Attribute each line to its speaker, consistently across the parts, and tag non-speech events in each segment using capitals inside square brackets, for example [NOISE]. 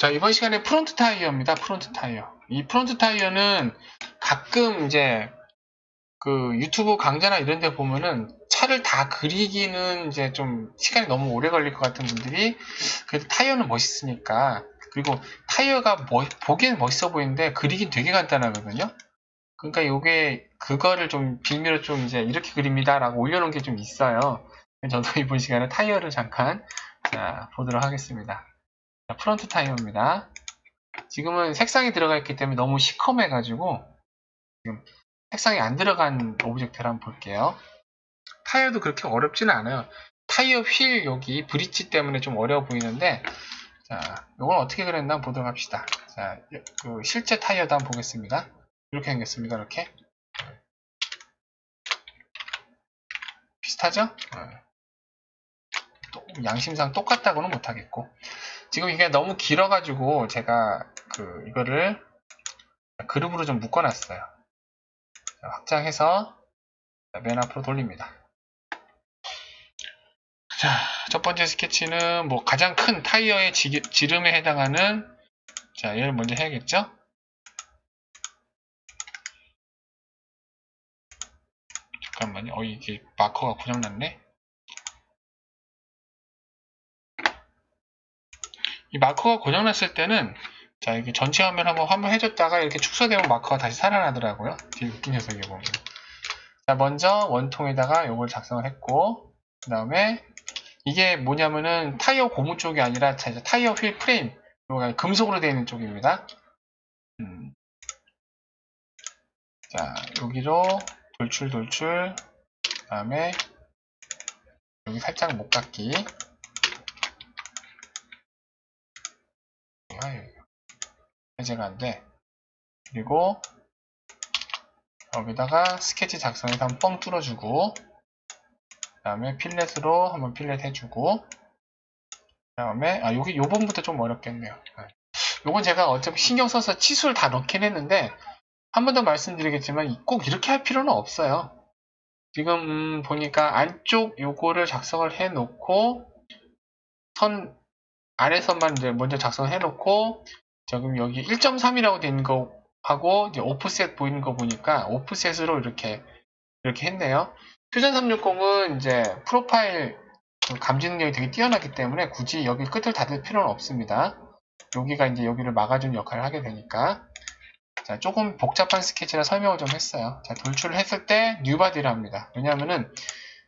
Speaker 1: 자, 이번 시간에 프론트 타이어입니다. 프론트 타이어. 이 프론트 타이어는 가끔 이제 그 유튜브 강좌나 이런 데 보면은 차를 다 그리기는 이제 좀 시간이 너무 오래 걸릴 것 같은 분들이 그래도 타이어는 멋있으니까 그리고 타이어가 멋, 보기엔 멋있어 보이는데 그리긴 되게 간단하거든요. 그러니까 요게 그거를 좀 빌미로 좀 이제 이렇게 그립니다 라고 올려놓은 게 좀 있어요. 저도 [LAUGHS] 이번 시간에 타이어를 잠깐 자, 보도록 하겠습니다. 자, 프론트 타이어입니다. 지금은 색상이 들어가 있기 때문에 너무 시커매 가지고 지금 색상이 안 들어간 오브젝트를 한번 볼게요. 타이어도 그렇게 어렵지는 않아요. 타이어 휠 여기 브릿지 때문에 좀 어려워 보이는데 자, 이걸 어떻게 한번 보도록 합시다. 자, 그 실제 타이어도 한번 보겠습니다. 이렇게 생겼습니다. 이렇게 비슷하죠? 양심상 똑같다고는 못하겠고 지금 이게 너무 길어가지고 제가 그 이거를 그룹으로 좀 묶어놨어요. 자, 확장해서 맨 앞으로 돌립니다. 자, 첫 번째 스케치는 뭐 가장 큰 타이어의 지, 지름에 해당하는 자, 얘를 먼저 해야겠죠? 잠깐만요. 어, 이게 마커가 고장났네. 이 마커가 고장났을 때는 자 이게 전체 화면 한번 화면 해줬다가 이렇게 축소되면 마커가 다시 살아나더라고요. 되게 웃긴 녀석이 보면. 자 먼저 원통에다가 요걸 작성을 했고 그 다음에 이게 뭐냐면은 타이어 고무 쪽이 아니라 타이어 휠 프레임 요가 금속으로 되어 있는 쪽입니다. 음. 자 여기로 돌출 돌출 그 다음에 여기 살짝 못 깎기 해제가 안 돼. 그리고 여기다가 스케치 작성해서 한번 뻥 뚫어주고 그 다음에 필렛으로 한번 필렛 해주고 그 다음에 아 여기 요번부터 좀 어렵겠네요. 네. 요건 제가 어차피 신경 써서 치수를 다 넣긴 했는데 한 번 더 말씀드리겠지만 꼭 이렇게 할 필요는 없어요. 지금 음, 보니까 안쪽 요거를 작성을 해 놓고 선 아래선만 이제 먼저 작성을 해 놓고 지금 여기 1.3이라고 된거 하고 이제 오프셋 보이는 거 보니까 오프셋으로 이렇게 이렇게 했네요. 퓨전 360은 이제 프로파일 그 감지 능력이 되게 뛰어나기 때문에 굳이 여기 끝을 닫을 필요는 없습니다. 여기가 이제 여기를 막아주는 역할을 하게 되니까 자 조금 복잡한 스케치라 설명을 좀 했어요. 자 돌출을 했을 때 뉴바디를 합니다. 왜냐하면은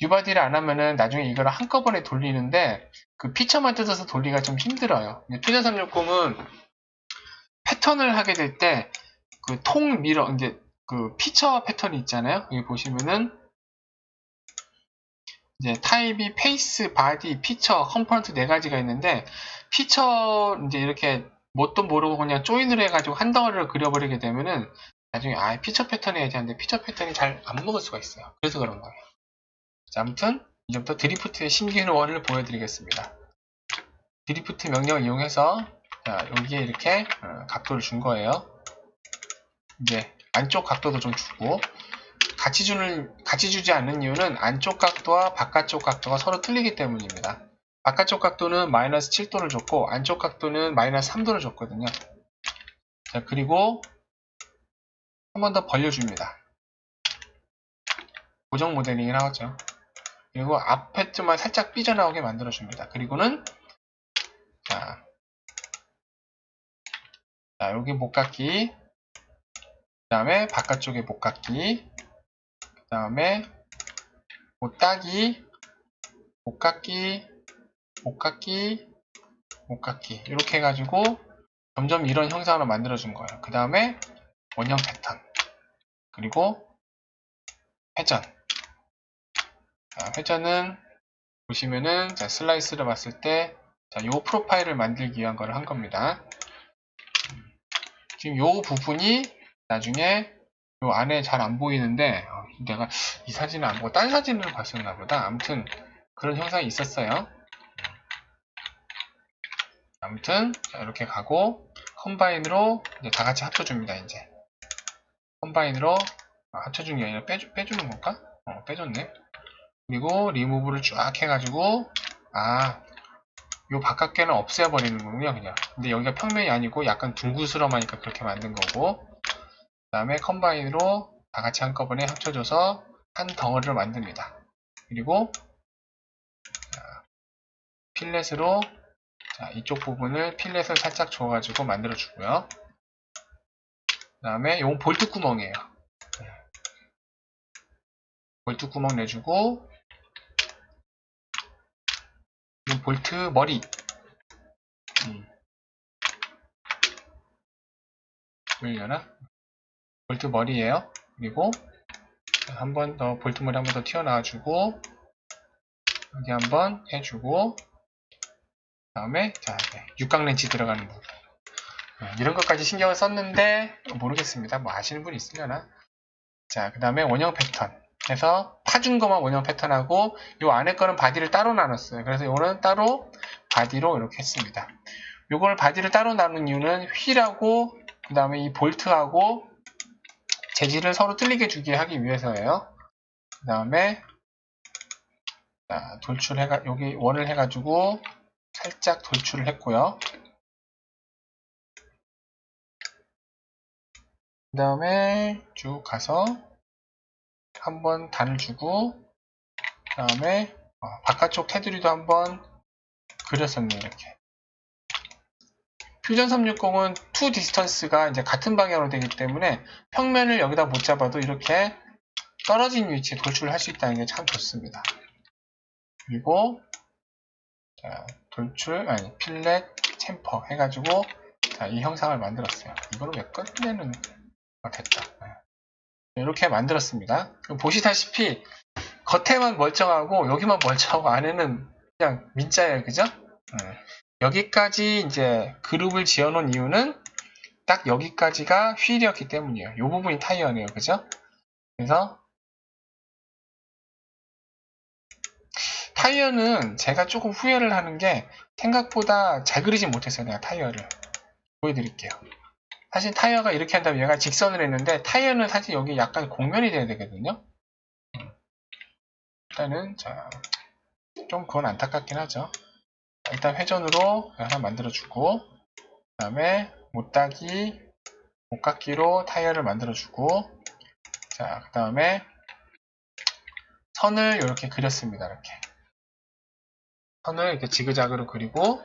Speaker 1: 뉴바디를 안 하면은 나중에 이걸 한꺼번에 돌리는데 그 피처만 뜯어서 돌리기가 좀 힘들어요. 퓨전 360은 패턴을 하게 될 때 그 통 미러 이제 그 피처 패턴이 있잖아요. 여기 보시면은 이제 타입이 페이스, 바디, 피처, 컴포넌트 네 가지가 있는데 피처 이제 이렇게 뭣도 모르고 그냥 조인을 해가지고 한 덩어리를 그려버리게 되면은 나중에 아 피처 패턴 해야지 하는데 피처 패턴이 잘 안 먹을 수가 있어요. 그래서 그런 거예요. 자, 아무튼 이제부터 드리프트의 신기원을 보여드리겠습니다. 드리프트 명령을 이용해서 자, 여기에 이렇게 어, 각도를 준 거예요. 이제 안쪽 각도도 좀 주고 같이 주는 같이 주지 않는 이유는 안쪽 각도와 바깥쪽 각도가 서로 틀리기 때문입니다. 바깥쪽 각도는 마이너스 7도를 줬고 안쪽 각도는 마이너스 3도를 줬거든요. 자 그리고 한 번 더 벌려줍니다. 고정 모델링을 하죠. 그리고 앞에 쪽만 살짝 삐져나오게 만들어줍니다. 그리고는 자, 자 여기 목깎기 그 다음에 바깥쪽에 목깎기 그 다음에 못따기 목깎기 목깎기 목깎기 이렇게 해가지고 점점 이런 형상으로 만들어준 거예요. 그 다음에 원형 패턴 그리고 회전 자, 회전은 보시면은 자, 슬라이스를 봤을 때 자, 요 프로파일을 만들기 위한 거를 한 겁니다. 지금 요 부분이 나중에 요 안에 잘 안 보이는데 어, 내가 이 사진을 안 보고 딴 사진을 봤었나 보다. 아무튼 그런 형상이 있었어요. 아무튼 자, 이렇게 가고 컴바인으로 이제 다 같이 합쳐줍니다. 이제 컴바인으로 아, 합쳐준 게 아니라 빼주, 빼주는 건가? 어, 빼줬네. 그리고 리무브를 쫙 해가지고 아 요 바깥에는 없애버리는 거군요, 그냥. 근데 여기가 평면이 아니고 약간 둥그스름하니까 그렇게 만든 거고. 그 다음에 컴바인으로 다 같이 한꺼번에 합쳐줘서 한 덩어리를 만듭니다. 그리고 자, 필렛으로 자, 이쪽 부분을 필렛을 살짝 줘가지고 만들어 주고요. 그 다음에 요건 볼트 구멍이에요. 볼트 구멍 내주고 이 볼트 머리 음. 보이려나? 볼트 머리예요. 그리고 한 번 더 볼트 머리 한 번 더 튀어나와주고 여기 한 번 해주고 다음에 자 네, 육각 렌치 들어가는 부분 네, 이런 것까지 신경을 썼는데 모르겠습니다. 뭐 아시는 분 있으려나? 자 그 다음에 원형 패턴 해서 파준 것만 원형 패턴하고 요 안에 거는 바디를 따로 나눴어요. 그래서 요거는 따로 바디로 이렇게 했습니다. 요걸 바디를 따로 나눈 이유는 휠하고 그 다음에 이 볼트하고 재질을 서로 틀리게 주게 하기 위해서예요. 그 다음에 돌출해가 여기 원을 해가지고 살짝 돌출을 했고요. 그 다음에 쭉 가서 한번 단을 주고 그 다음에 어, 바깥쪽 테두리도 한번 그렸었네요 이렇게. 퓨전 360은 투 디스턴스가 이제 같은 방향으로 되기 때문에 평면을 여기다 못 잡아도 이렇게 떨어진 위치에 돌출을 할 수 있다는 게 참 좋습니다. 그리고 자, 돌출 아니 필렛 챔퍼 해가지고 자, 이 형상을 만들었어요. 이거를 왜 끝내는 아, 됐다. 네. 이렇게 만들었습니다. 보시다시피 겉에만 멀쩡하고 여기만 멀쩡하고 안에는 그냥 민자예요. 그죠? 네. 여기까지 이제 그룹을 지어놓은 이유는 딱 여기까지가 휠이었기 때문이에요. 이 부분이 타이어네요. 그죠? 그래서 타이어는 제가 조금 후회를 하는 게 생각보다 잘 그리지 못했어요. 내가 타이어를 보여드릴게요. 사실 타이어가 이렇게 한다면 얘가 직선을 했는데 타이어는 사실 여기 약간 공면이 돼야 되거든요. 음. 일단은 자, 좀 그건 안타깝긴 하죠. 일단 회전으로 하나 만들어주고 그 다음에 못따기 못깎기로 타이어를 만들어주고 자, 그 다음에 선을 이렇게 그렸습니다. 이렇게 선을 이렇게 지그자그로 그리고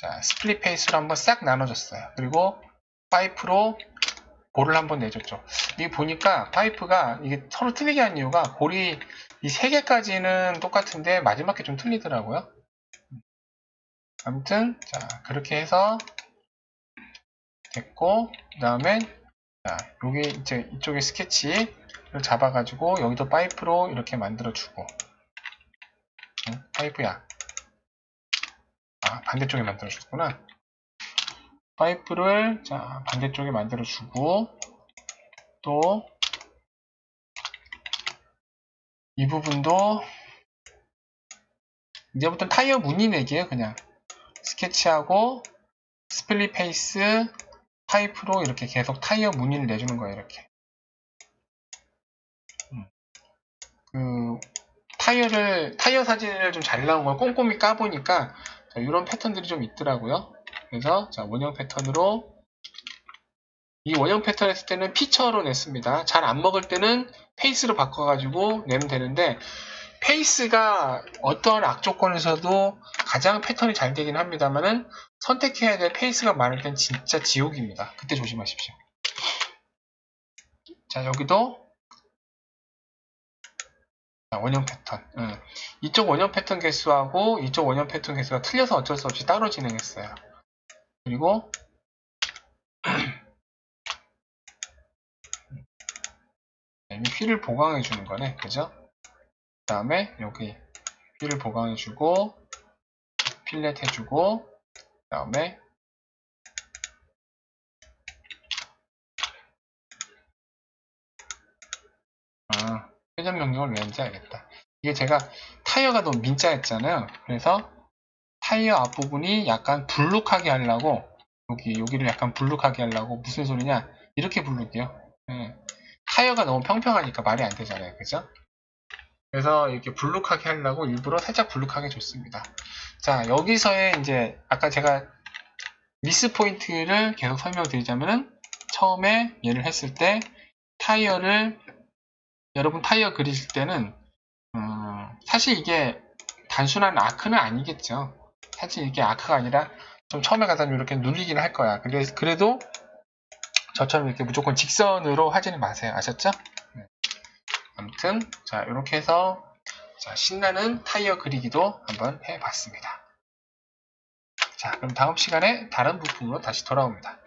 Speaker 1: 자, 스플릿 페이스로 한번 싹 나눠줬어요. 그리고 파이프로 볼을 한번 내줬죠. 이게 보니까 파이프가 이게 서로 틀리게 한 이유가 볼이 이 세 개까지는 똑같은데 마지막에 좀 틀리더라고요. 아무튼 자 그렇게 해서 됐고 그 다음에 자 여기 이제 이쪽에 스케치를 잡아가지고 여기도 파이프로 이렇게 만들어주고 응? 파이프야 아, 반대쪽에 만들어줬구나. 파이프를 자 반대쪽에 만들어주고 또 이 부분도 이제부터 타이어 무늬 내기에요 그냥 스케치하고 스플릿 페이스 파이프로 이렇게 계속 타이어 무늬를 내주는 거예요 이렇게 음. 그 타이어를 타이어 사진을 좀 잘 나온 걸 꼼꼼히 까보니까 자, 이런 패턴들이 좀 있더라고요. 그래서 자, 원형 패턴으로 이 원형 패턴 했을 때는 피처로 냈습니다. 잘 안 먹을 때는 페이스로 바꿔가지고 내면 되는데 페이스가 어떤 악조건에서도 가장 패턴이 잘 되긴 합니다만은 선택해야 될 페이스가 많을 땐 진짜 지옥입니다. 그때 조심하십시오. 자 여기도 원형 패턴. 음. 이쪽 원형 패턴 개수하고 이쪽 원형 패턴 개수가 틀려서 어쩔 수 없이 따로 진행했어요. 그리고 [CLEARS THROAT] 휠을 보강해 주는 거네. 그죠? 그 다음에 여기 휠을 보강해 주고 필렛 해주고 그 다음에 아 회전 명령을 왜 했는지 알겠다. 이게 제가 타이어가 너무 민자였잖아요. 그래서 타이어 앞부분이 약간 불룩하게 하려고 여기 여기를 약간 불룩하게 하려고 무슨 소리냐 이렇게 불룩이요. 네. 타이어가 너무 평평하니까 말이 안 되잖아요. 그죠? 그래서 이렇게 불룩하게 하려고 일부러 살짝 불룩하게 줬습니다. 자, 여기서의 이제 아까 제가 미스 포인트를 계속 설명드리자면은 처음에 얘를 했을 때 타이어를 여러분 타이어 그리실 때는 음, 사실 이게 단순한 아크는 아니겠죠. 사실 이게 아크가 아니라 좀 처음에 가다 이렇게 눌리긴 할 거야. 그래, 그래도 저처럼 이렇게 무조건 직선으로 하지는 마세요. 아셨죠? 네. 아무튼 자 이렇게 해서 자, 신나는 타이어 그리기도 한번 해봤습니다. 자 그럼 다음 시간에 다른 부품으로 다시 돌아옵니다.